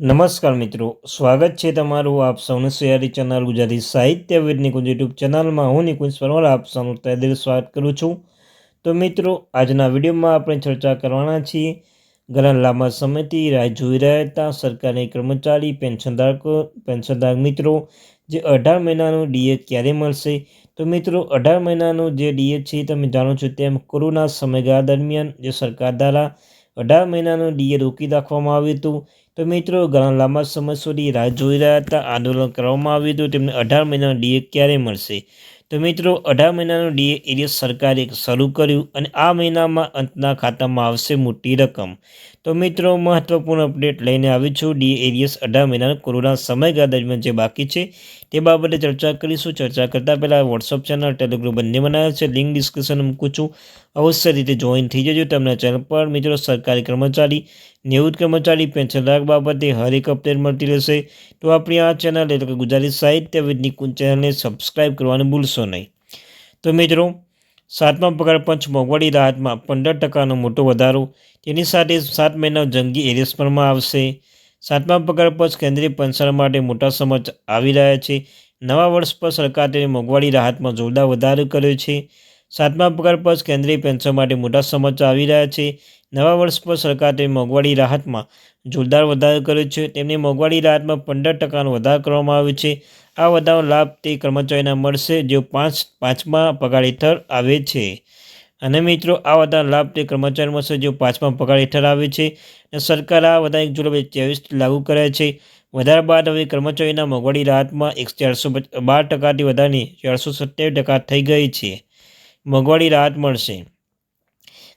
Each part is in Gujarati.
નમસ્કાર મિત્રો, સ્વાગત છે તમારું આપ સૌનું સિયારી ચેનલ ગુજરાતી સાહિત્ય વિદની કુંજ યુટ્યુબ ચેનલમાં. હું નિકુંજ પરમાર, આપ સૌનું તહેદિલ સ્વાગત કરું છું. તો મિત્રો, આજના વિડીયોમાં આપણે ચર્ચા કરવાના છીએ. ઘણા લાંબા સમયથી રાહ જોઈ રહ્યા હતા સરકારી કર્મચારી પેન્શનધારકો પેન્શનધારક મિત્રો, જે અઢાર મહિનાનું ડીએ ક્યારે મળશે? તો મિત્રો, અઢાર મહિનાનું જે ડીએ છે, તમે જાણો છો તેમ કોરોના સમયગાળા દરમિયાન જે સરકાર દ્વારા અઢાર મહિનાનું ડીએ રોકી રાખવામાં આવ્યું હતું. તો મિત્રો, ઘણા લાંબા સમય સુધી રાહ જોઈ રહ્યા હતા. આંદોલન કરવામાં આવ્યું હતું. તેમને અઢાર મહિનાનો ડીએ ક્યારે મળશે? તો મિત્રો, અઢાર મહિનાનો ડીએ એરિયા સરકારે શરૂ કર્યું અને આ મહિનામાં અંતના ખાતામાં આવશે મોટી રકમ. તો મિત્રો, મહત્વપૂર્ણ અપડેટ લઈને આવી છું. ડી એરિયસ અઢાર મહિનાના કોરોના સમયગાળા દરમિયાન જે બાકી છે, તે બાબતે ચર્ચા કરીશું. ચર્ચા કરતાં પહેલાં વોટ્સઅપ ચેનલ ટેલિગ્રામ બંને બનાવ્યા છે. લિંક ડિસ્ક્રિપ્શન મૂકું છું. અવશ્ય રીતે જોઈન થઈ જજો તમને ચેનલ પર. મિત્રો, સરકારી કર્મચારી, નિવૃત્ત કર્મચારી પેન્શનધારક બાબતે હર એક અપડેટ મળતી રહેશે. તો આપણી આ ચેનલ એટલે કે ગુજરાતી સાહિત્ય વિદની ચેનલને સબસ્ક્રાઈબ કરવાનું ભૂલશો નહીં. તો મિત્રો સાતમા પગાર પંચ મોંઘવારી રાહતમાં પંદર ટકાનો મોટો વધારો. તેની સાથે સાત મહિના જંગી એરિયસ પરમાં આવશે. સાતમા પગાર પંચ કેન્દ્રીય પેન્શન માટે મોટા સમાચાર આવી રહ્યા છે. નવા વર્ષ પર સરકાર તેની મોંઘવારી રાહતમાં જોરદાર વધારો કર્યો છે. સાતમા પગાર પંચ કેન્દ્રીય પેન્શન માટે મોટા સમાચાર આવી રહ્યા છે. નવા વર્ષ પર સરકાર તેની મોંઘવારી રાહતમાં જોરદાર વધારો કર્યો છે. તેમની મોંઘવારી રાહતમાં પંદર ટકાનો વધારો કરવામાં આવ્યો છે. આ વધારો લાભ તે કર્મચારીને મળશે જેઓ પાંચ, પાંચમા પગાર હેઠળ આવે છે. અને મિત્રો, આ વધારો લાભ તે કર્મચારી મળશે જેઓ પાંચમા પગાર હેઠળ આવે છે. અને સરકાર આ વધારે એક જુલાઈ ત્રેવીસ લાગુ કરે છે. વધારે બાદ હવે કર્મચારીના મોંઘવારી રાહતમાં એક ચારસો બાર ટકાથી વધારીને ચારસો સત્યાવીસ ટકા થઈ ગઈ છે. મોંઘવારી રાહત મળશે.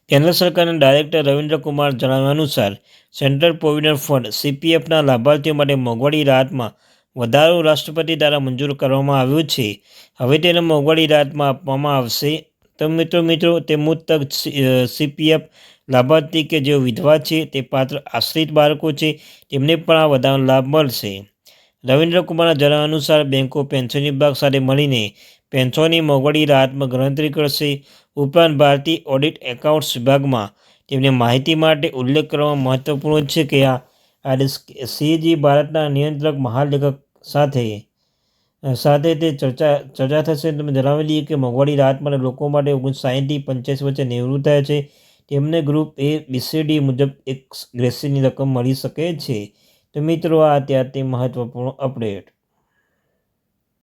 કેન્દ્ર સરકારના ડાયરેક્ટર રવિન્દ્ર કુમાર જણાવ્યા અનુસાર, સેન્ટ્રલ પ્રોવિડન્ટ ફંડ સીપીએફના લાભાર્થીઓ માટે મોંઘવારી રાહતમાં વધારો રાષ્ટ્રપતિ દ્વારા મંજૂર કરવામાં આવ્યો છે. હવે તેને મોંઘવારી રાહતમાં આપવામાં આવશે. તો મિત્રો મિત્રો, તે મુજબ સીપીએફ લાભાર્થી કે જેઓ વિધવા છે, તે પાત્ર આશ્રિત બાળકો છે, તેમને પણ આ વધારાનો લાભ મળશે. રવિન્દ્ર કુમારના જણાવ્યા અનુસાર બેન્કો પેન્શન વિભાગ સાથે મળીને પેન્શનની મોંઘવારી રાહતમાં ગણતરી કરશે ઉપરાંત ભારતીય ઓડિટ એકાઉન્ટ્સ વિભાગમાં. તેમને માહિતી માટે ઉલ્લેખ કરવામાં મહત્વપૂર્ણ છે કે આ સીજી ભારતના નિયંત્રક મહાલેખક સાથે સાથે તે ચર્ચા ચર્ચા થશે. તમે જણાવી દઈએ કે મોંઘવારી રાહત માટે લોકો માટે ઓગણીસો સાહીઠથી પંચ્યાસી વચ્ચે નિવૃત્ત થયા છે. તેમને ગ્રુપ એ બીસીડી મુજબ એક ગ્રેસીની રકમ મળી શકે છે. તો મિત્રો, આ અત્યારથી મહત્વપૂર્ણ અપડેટ.